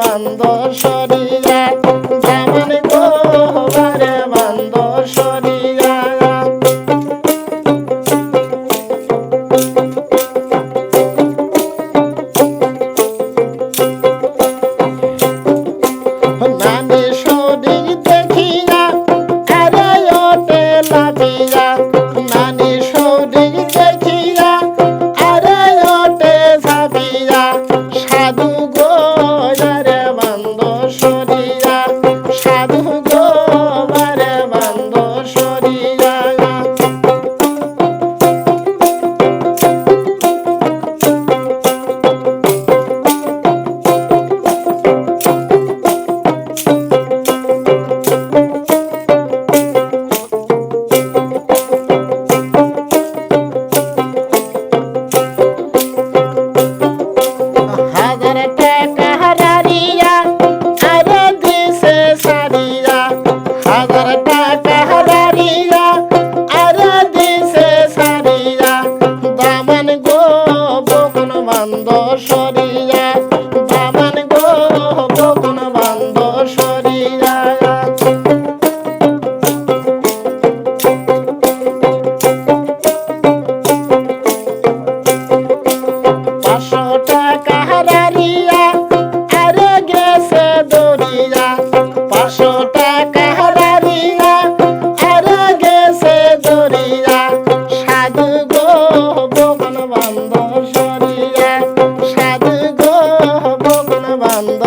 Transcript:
মান দশর জড়িয়া সাধু গো বকন বান্ধ সরিয়া সাধু গো বকন বান্ধ